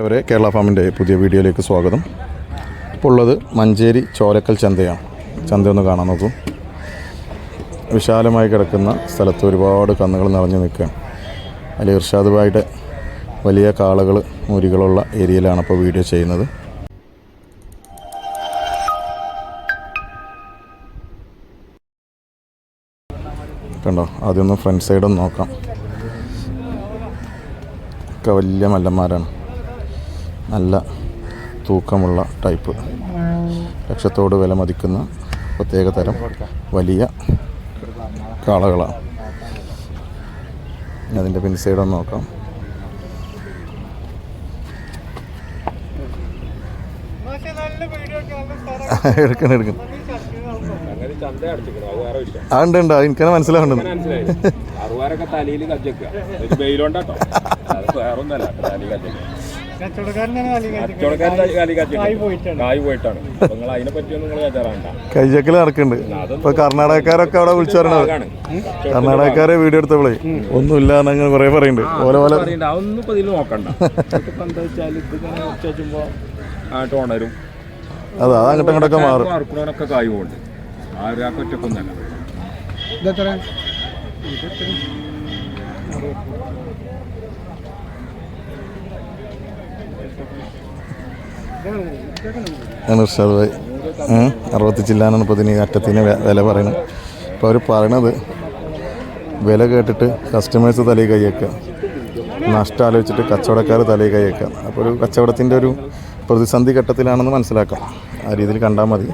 വരെ കേരള ഫാമിന്റെ പുതിയ വീഡിയോയിലേക്ക് സ്വാഗതം. ഇപ്പോൾ ഉള്ളത് മഞ്ചേരി ചോലക്കൽ ചന്തയാണ്. ചന്ത ഒന്ന് കാണാൻ നോക്കൂ. വിശാലമായി കിടക്കുന്ന സ്ഥലത്ത് ഒരുപാട് കന്നുകൾ നിറഞ്ഞു നിൽക്കുകയാണ്. അതിൽ ഇർഷാദ് ഭായിയുടെ വലിയ കാളകൾ മുരികളുള്ള ഏരിയയിലാണ് ഇപ്പോൾ വീഡിയോ ചെയ്യുന്നത്. കണ്ടോ? ആദ്യമൊന്ന് ഫ്രണ്ട് സൈഡൊന്ന് നോക്കാം. ഒക്കെ വലിയ മല്ലന്മാരാണ്. നല്ല തൂക്കമുള്ള ടൈപ്പ്. ലക്ഷത്തോട് വില മതിക്കുന്ന പ്രത്യേക തരം വലിയ കാളകളാണ്. അതിന്റെ പിൻ സൈഡ് ഒന്ന് നോക്കാം. എടുക്കണം എടുക്കണം. ഉണ്ട് ഉണ്ട്. എനിക്കന്നെ മനസ്സിലാവുന്നുണ്ട്. തലയിൽ കജ്ജക്കുക ഒരു വേറൊന്നല്ല തലയിൽ കജ്ജക്ക. കച്ചവടക്കാരൻ കാലി കജ്ജക്ക കായ് പോയിട്ടാണ്. അപ്പൊ നിങ്ങൾ അതിനെ പറ്റിയൊന്നും നിങ്ങൾ കച്ചാറാണ്ട കയ്യക്കൽ നടക്കുന്നുണ്ട്. ഇപ്പൊ കർണാടകക്കാരൊക്കെ അവിടെ വിളിച്ചു പറഞ്ഞത്. കർണാടകക്കാരെ വീഡിയോ എടുത്തപ്പോഴേ ഒന്നുമില്ല എന്നങ്ങനെ കുറെ പറയുന്നുണ്ട്. ഓരോ പോലെ അതെ അത് അങ്ങോട്ടും ഇങ്ങോട്ടൊക്കെ മാറും. ഇർഷാദ് ഭായി. അറുപത്തി ചില്ലാനാണ് ഇപ്പോൾ ഇതിന് അറ്റത്തിന് വില പറയുന്നത് അപ്പോൾ അവർ പറയണത് വില കേട്ടിട്ട് കസ്റ്റമേഴ്സ് തലയിൽ കൈയേക്കുക നഷ്ടം ആലോചിച്ചിട്ട് കച്ചവടക്കാർ തലയിൽ കൈയേക്കുക അപ്പോൾ ഒരു കച്ചവടത്തിന്റെ ഒരു പ്രതിസന്ധി ഘട്ടത്തിലാണെന്ന് മനസ്സിലാക്കാം. ആ രീതിയിൽ കണ്ടാൽ മതി.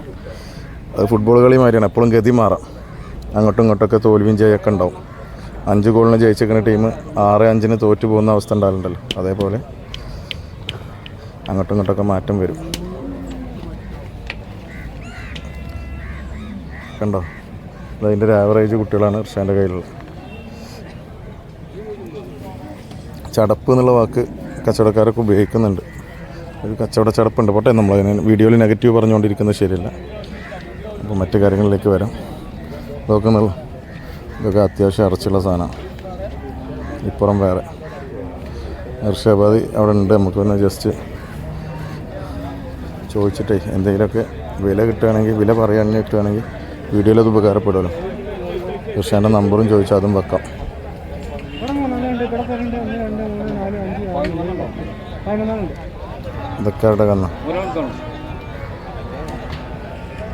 അത് ഫുട്ബോൾ കളി മാതിരിയാണ്. എപ്പോഴും ഗതി മാറാം. അങ്ങോട്ടും ഇങ്ങോട്ടൊക്കെ തോൽവിയും ജയമൊക്കെ ഉണ്ടാവും. അഞ്ച് ഗോളിന് ജയിച്ചിരിക്കുന്ന ടീം ആറ് അഞ്ചിന് തോറ്റു പോകുന്ന അവസ്ഥ ഉണ്ടാകലുണ്ടല്ലോ. അതേപോലെ അങ്ങോട്ടും ഇങ്ങോട്ടൊക്കെ മാറ്റം വരും. കണ്ടോ? അതിന്റെ ഒരു ആവറേജ് കുട്ടികളാണ് ഇർഷാന്റെ കയ്യിലുള്ളത് ചടപ്പ് എന്നുള്ള വാക്ക് കച്ചവടക്കാരൊക്കെ ഉപയോഗിക്കുന്നുണ്ട്. ഒരു കച്ചവട ചടപ്പുണ്ട്. പോട്ടെ നമ്മൾ അതിന് വീഡിയോയിൽ നെഗറ്റീവ് പറഞ്ഞുകൊണ്ടിരിക്കുന്നത് ശരിയല്ല. അപ്പോൾ മറ്റു കാര്യങ്ങളിലേക്ക് വരാം. ഇതൊക്കെ ഇതൊക്കെ അത്യാവശ്യം അറച്ചുള്ള സാധനമാണ്. ഇപ്പുറം വേറെ. ഹർഷാബാദി അവിടെ ഉണ്ട്. നമുക്ക് പിന്നെ ജസ്റ്റ് ചോദിച്ചിട്ടേ എന്തെങ്കിലുമൊക്കെ വില കിട്ടുകയാണെങ്കിൽ വില പറയാൻ കിട്ടുകയാണെങ്കിൽ വീഡിയോയിൽ അത് ഉപകാരപ്പെടുമല്ലോ. കൃഷ്ണന്റെ നമ്പറും ചോദിച്ചാൽ അതും വെക്കാം. ഇതൊക്കെയുടെ കണ്ണ?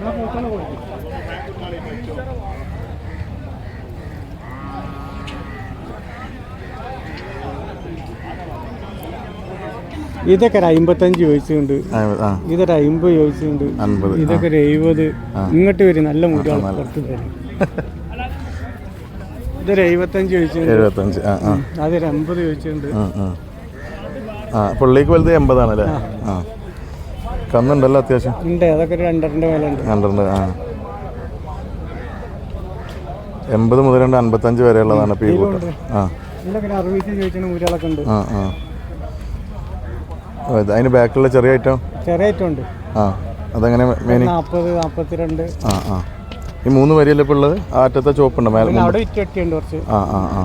Thank കന്ന ഇതൊക്കെ ഒരു അമ്പത്തഞ്ച് ചോദിച്ചുണ്ട് ആ. ഇതൊരു അമ്പത് ചോദിച്ചുണ്ട് അൻപത് ഇതൊക്കെ ഒരു എഴുപത്. ഇങ്ങോട്ട് വരും നല്ല മുടിയാണ് പുറത്ത് തരും. ഇതൊരു എഴുപത്തഞ്ച് ചോദിച്ചുണ്ട് അതൊരു അമ്പത് ചോദിച്ചുണ്ട്. ആ പുള്ളിക്ക് വലുത് എൺപതാണല്ലേ? ആ. കന്നുണ്ടല്ലോ അത്യാവശ്യം? ഉണ്ട്. അതൊക്കെ ഒരു രണ്ടരന്റെ മേലെ രണ്ടരണ്ട് ആ. എൺപത് മുതൽ അൻപത്തഞ്ച് വരെയുള്ളതാണ് ഈ കൂട്ടം ആ. ഇതിലൊക്കെ ഒരു അറുപത് ചോദിച്ചാൽ മുരാളൊക്കെ ഉണ്ട്. ആ ആ. അതിന് ബാക്കിലുള്ള ചെറിയ ഐറ്റം ചെറിയ ഐറ്റം ഉണ്ട്. ആ അതെങ്ങനെ മേനി നാൽപ്പത് നാൽപ്പത്തിരണ്ട് ആ ആ. ഈ മൂന്ന് വരിയല്ലേ ഇപ്പോൾ ഉള്ളത്? ആ അറ്റത്തെ ചോപ്പുണ്ട് മേലെ അവിടെ ഇറ്റൊട്ടിയുണ്ട് കുറച്ച്. ആ ആ ആ.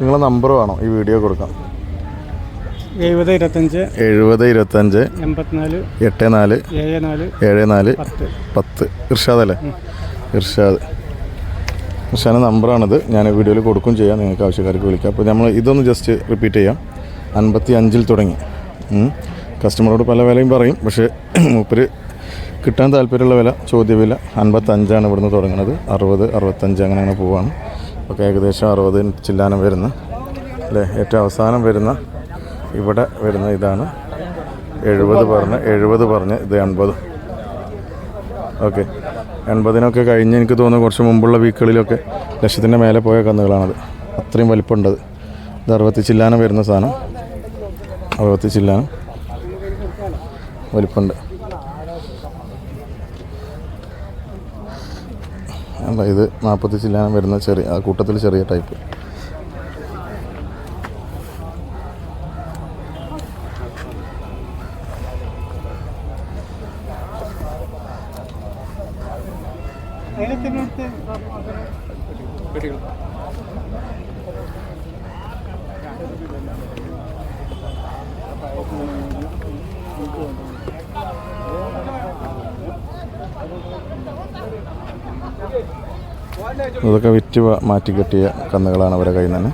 നിങ്ങളെ നമ്പർ വേണം ഈ വീഡിയോ കൊടുക്കാം എഴുപത് ഇരുപത്തഞ്ച് എഴുപത് ഇരുപത്തഞ്ച് എൺപത്തിനാല് എട്ട് നാല് ഏഴ് നാല് ഏഴ് നാല് പത്ത്. ഇർഷാദ് അല്ലേ? ഇർഷാദ്. ഇർഷാദിന്റെ നമ്പറാണിത്. ഞാൻ വീഡിയോയിൽ കൊടുക്കും ചെയ്യാം. നിങ്ങൾക്ക് ആവശ്യക്കാർക്ക് വിളിക്കാം. അപ്പോൾ നമ്മൾ ഇതൊന്ന് ജസ്റ്റ് റിപ്പീറ്റ് ചെയ്യാം. അൻപത്തി അഞ്ചിൽ തുടങ്ങി കസ്റ്റമറോട് പല വിലയും പറയും. പക്ഷേ മൂപ്പര് കിട്ടാൻ താല്പര്യമുള്ള വില ചോദ്യവില അൻപത്തഞ്ചാണ് ഇവിടുന്ന് തുടങ്ങുന്നത്. അറുപത് അറുപത്തഞ്ച് അങ്ങനെ അങ്ങനെ പോവാണ്. അപ്പോൾ ഏകദേശം അറുപത് ചില്ലാനം വരുന്ന അല്ലേ? ഏറ്റവും അവസാനം വരുന്ന ഇവിടെ വരുന്ന ഇതാണ്. എഴുപത് പറഞ്ഞ് എഴുപത് പറഞ്ഞ് ഇത് എൺപത് ഓക്കെ. എൺപതിനൊക്കെ കഴിഞ്ഞ് എനിക്ക് തോന്നുന്നു കുറച്ച് മുമ്പുള്ള വീക്കുകളിലൊക്കെ ലക്ഷത്തിന്റെ മേലെ പോയ കന്നുകളാണത്. അത്രയും വലിപ്പമുണ്ടത് ഇത് അറുപത്തി ചില്ലാനം വരുന്ന സാധനം. അറുപത്തി ചില്ലാനം. വലിപ്പമുണ്ട്. അല്ല ഇത് നാൽപ്പത്തി ചില്ലാനം വരുന്ന ചെറിയ ആ കൂട്ടത്തിൽ ചെറിയ ടൈപ്പ്. അതൊക്കെ വിറ്റ് മാറ്റി കെട്ടിയ കന്നുകളാണ് അവരുടെ കയ്യിൽ നിന്ന്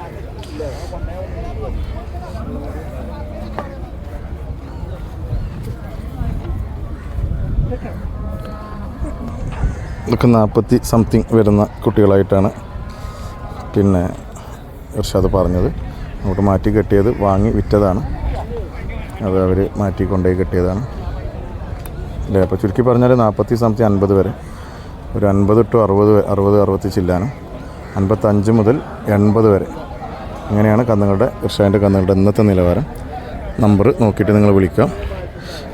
ഇതൊക്കെ നാൽപ്പത്തി സംതിങ് വരുന്ന കുട്ടികളായിട്ടാണ് പിന്നെ ഇർഷാദ് പറഞ്ഞത്. അങ്ങോട്ട് മാറ്റി കെട്ടിയത് വാങ്ങി വിറ്റതാണ്. അത് അവർ മാറ്റി കൊണ്ടുപോയി കെട്ടിയതാണ്. അല്ലേ അപ്പോൾ ചുരുക്കി പറഞ്ഞാൽ നാൽപ്പത്തി സംതിങ് അൻപത് വരെ. ഒരു അൻപത് ടു അറുപത് അറുപത് അറുപത്തി ചില്ലാണ്. അൻപത്തഞ്ച് മുതൽ എൺപത് വരെ. അങ്ങനെയാണ് കന്നുകളുടെ ഇർഷാന്റെ കന്നുകളുടെ ഇന്നത്തെ നിലവാരം. നമ്പർ നോക്കിയിട്ട് നിങ്ങൾ വിളിക്കാം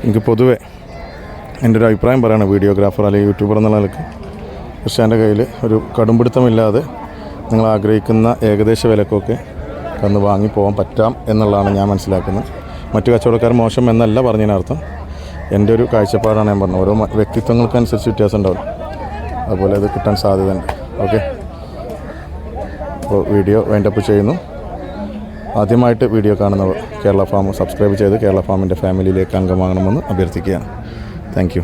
എനിക്ക് പൊതുവേ എന്റെ ഒരു അഭിപ്രായം പറയുകയാണ് വീഡിയോഗ്രാഫർ അല്ലെങ്കിൽ യൂട്യൂബർ എന്നുള്ള നിലയ്ക്ക്. ഇർഷാന്റെ കയ്യിൽ ഒരു കടുംപിടുത്തമില്ലാതെ നിങ്ങൾ ആഗ്രഹിക്കുന്ന ഏകദേശ വിലക്കൊക്കെ കന്ന് വാങ്ങി പോകാൻ പറ്റാം എന്നുള്ളതാണ് ഞാൻ മനസ്സിലാക്കുന്നത്. മറ്റു കച്ചവടക്കാർ മോശം എന്നല്ല പറഞ്ഞതിനർത്ഥം. എന്റെ ഒരു കാഴ്ചപ്പാടാണ് ഞാൻ പറഞ്ഞത്. ഓരോ വ്യക്തിത്വങ്ങൾക്കനുസരിച്ച് വ്യത്യാസം ഉണ്ടാവും. അതുപോലെ അത് കിട്ടാൻ സാധ്യതയുണ്ട്. ഓക്കെ. അപ്പോൾ വീഡിയോ വൈൻഡപ്പ് ചെയ്യുന്നു. ആദ്യമായിട്ട് വീഡിയോ കാണുന്നവർ കേരള ഫാം സബ്സ്ക്രൈബ് ചെയ്ത് കേരള ഫാമിന്റെ ഫാമിലിയിലേക്ക് അംഗമാകണമെന്ന് അഭ്യർത്ഥിക്കുകയാണ്. താങ്ക്